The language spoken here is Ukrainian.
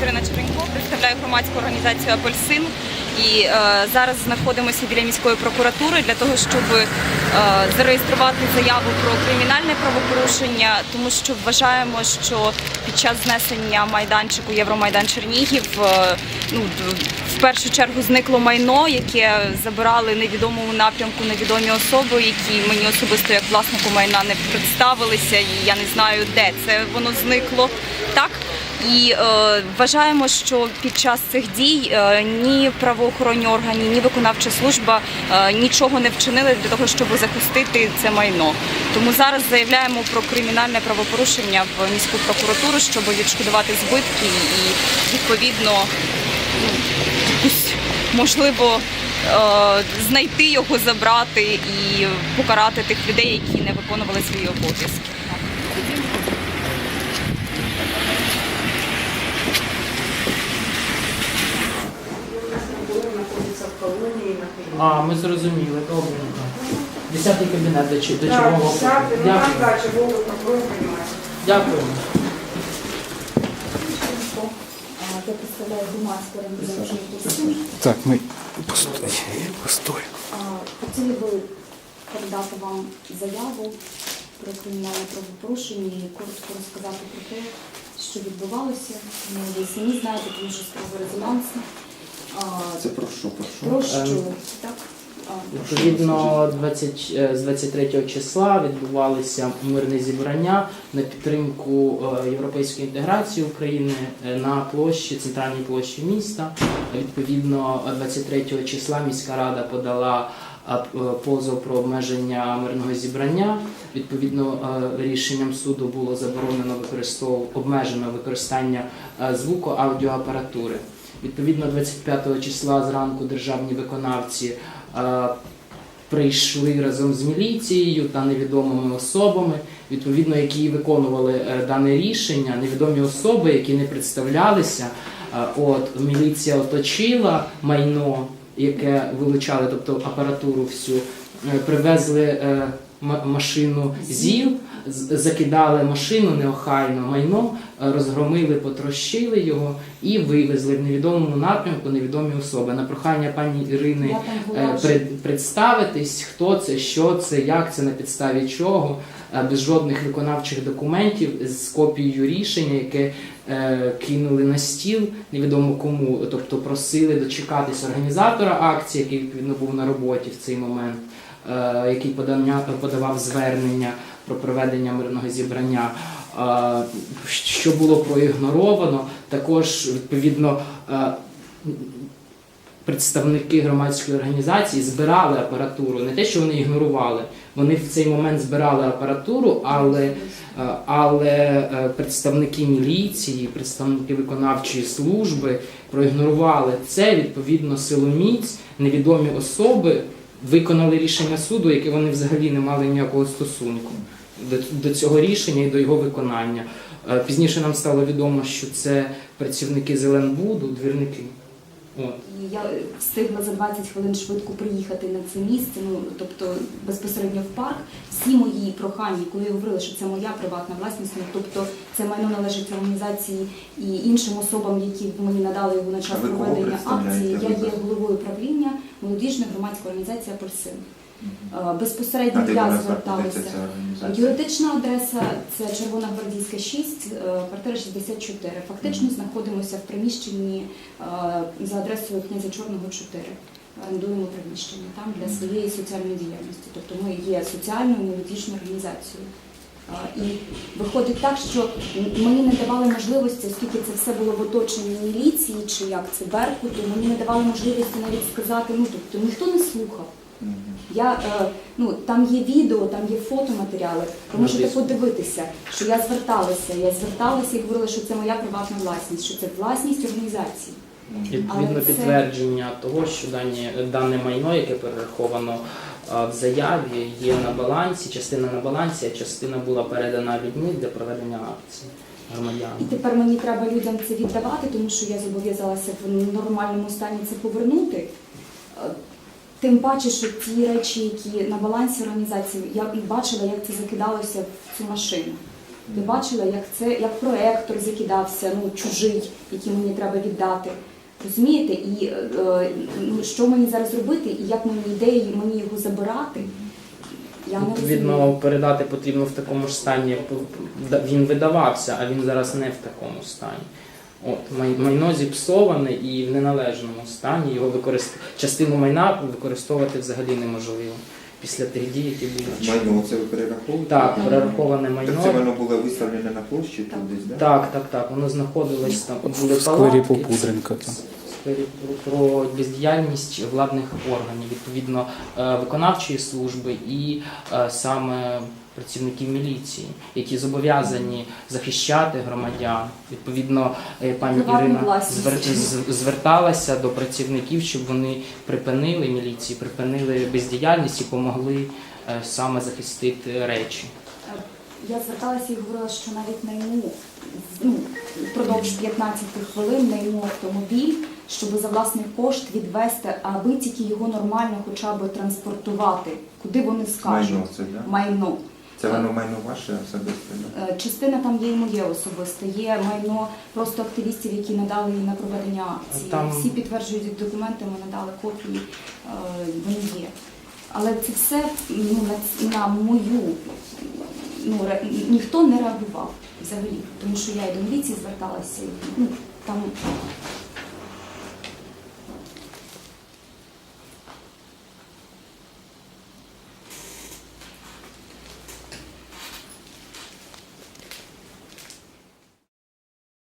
Катерина Черенько, представляю громадську організацію Апельсин. І е, зараз знаходимося біля міської прокуратури для того, щоб е, зареєструвати заяву про кримінальне правопорушення, тому що вважаємо, що під час знесення майданчику Євромайдан Чернігів е, ну, в першу чергу зникло майно, яке забирали невідомому напрямку невідомі особи, які мені особисто як власнику майна не представилися, і я не знаю, де це воно зникло. Так і е, вважаємо, що під час цих дій е, ні правоохоронні органи, ні виконавча служба е, нічого не вчинили для того, щоб захистити це майно. Тому зараз заявляємо про кримінальне правопорушення в міську прокуратуру, щоб відшкодувати збитки і відповідно можливо е, знайти його, забрати і покарати тих людей, які не виконували свої обов'язки. знаходиться в колонії на А, ми зрозуміли, добре. Десятий кабінет, до, чи- до Так, чого? десятий, ну там Дякую. приймає. Дякую. Я представляю громадську організацію «Апельсин». Так, ми постой. Постой. А, Хотіли би передати вам заяву про кримінальне правопорушення і коротко розказати про те, що відбувалося. Ну, ви самі знаєте, тому що справа резонансна. Це про що? Про що? Про що? Ем, Так? Відповідно, 20, е, з 23 числа відбувалися мирні зібрання на підтримку е, європейської інтеграції України е, на площі, центральній площі міста. Відповідно, 23 числа міська рада подала позов про обмеження мирного зібрання. Відповідно, рішенням суду було заборонено використовувати обмежено використання звуку аудіоапаратури. Відповідно, 25 числа зранку державні виконавці е, прийшли разом з міліцією та невідомими особами, відповідно, які виконували е, дане рішення, невідомі особи, які не представлялися. Е, От міліція оточила майно, яке вилучали, тобто апаратуру всю, привезли машину ЗІЛ, закидали машину неохайно майно, е, розгромили, потрощили його і вивезли в невідомому напрямку невідомі особи. На прохання пані Ірини е, пред- представитись, хто це, що це, як це, на підставі чого, е, без жодних виконавчих документів, з копією рішення, яке кинули на стіл, невідомо кому, тобто просили дочекатись організатора акції, який відповідно був на роботі в цей момент, який подання, подавав звернення про проведення мирного зібрання. е, Що було проігноровано, також відповідно е, представники громадської організації збирали апаратуру, не те, що вони ігнорували. Вони в цей момент збирали апаратуру, але, е, але представники міліції, представники виконавчої служби проігнорували це. Відповідно, силоміць, невідомі особи виконали рішення суду, яке вони взагалі не мали ніякого стосунку до, цього рішення і до його виконання. Е, Пізніше нам стало відомо, що це працівники Зеленбуду, двірники. От. І я е, встигла за 20 хвилин швидко приїхати на це місце, ну тобто безпосередньо в парк. Всі мої прохання, коли я говорила, що це моя приватна власність, ну тобто це майно належить організації і іншим особам, які мені надали його на час проведення акції. Я є головою правління молодіжної громадської організації Апельсин. Е, А Безпосередньо де я вона зверталася. знаходиться ця організація? Юридична адреса це Червона Гвардійська 6, е, квартира 64. Фактично знаходимося в приміщенні е, за адресою князя Чорного 4. Орендуємо приміщення там для своєї соціальної діяльності. Тобто ми є соціальною молодіжною організацією. Е, І виходить так, що мені не давали можливості, оскільки це все було в оточенні міліції, чи як це Беркуту, мені не давали можливості навіть сказати, ну тобто ніхто не слухав. Мгм. Я е, ну там є відео, там є фотоматеріали. Ви можете подивитися, що я зверталася. Я зверталася і говорила, що це моя приватна власність, що це власність організації. Відповідно, це- підтвердження того, що дані, дане майно, яке перераховано в заяві, є на балансі, частина на балансі, а частина була передана людьми для проведення акції І тепер мені треба людям це віддавати, тому що я зобов'язалася в нормальному стані це повернути. Тим паче, що ті речі, які на балансі організації, я і бачила, як це закидалося в цю машину. Я бачила, як це як проектор закидався, ну чужий, який мені треба віддати. Розумієте, і е, е, ну, що мені зараз робити, і як мені ідеї мені його забирати? Я не розумію. Відповідно, передати потрібно в такому ж стані, як він видавався, а він зараз не в такому стані. От май- майно зіпсоване і в неналежному стані. Його використ... частину майна використовувати взагалі неможливо після тих дій, які були. Майно це ви перераховуєте? Так, перераховане Так це майно. воно було виставлене на площі тут десь, так? Так, так, так. Воно знаходилось там. Були В сквері Попудренка там. про- про бездіяльність владних органів, відповідно е, виконавчої служби і е, саме працівників міліції, які зобов'язані захищати громадян. Відповідно, е, пані Приватну Ірина зверталася до працівників, щоб вони припинили міліції, припинили бездіяльність і допомогли саме захистити речі. Е, Я зверталася і говорила, що навіть найму ну, впродовж 15 хвилин найму автомобіль, щоб за власний кошт відвести, аби тільки його нормально хоча б транспортувати, куди вони скажуть. Майно це, так? Майно. Це воно майно ваше особисте, да? Е, Частина там є і моє особисте, є майно просто активістів, які надали їй на проведення акції. Там- Всі підтверджують документи, ми надали копії, е, вони є. Але це все ну, на, на мою ну, ре- ніхто не реагував взагалі, тому що я і до міліції зверталася, і, ну, там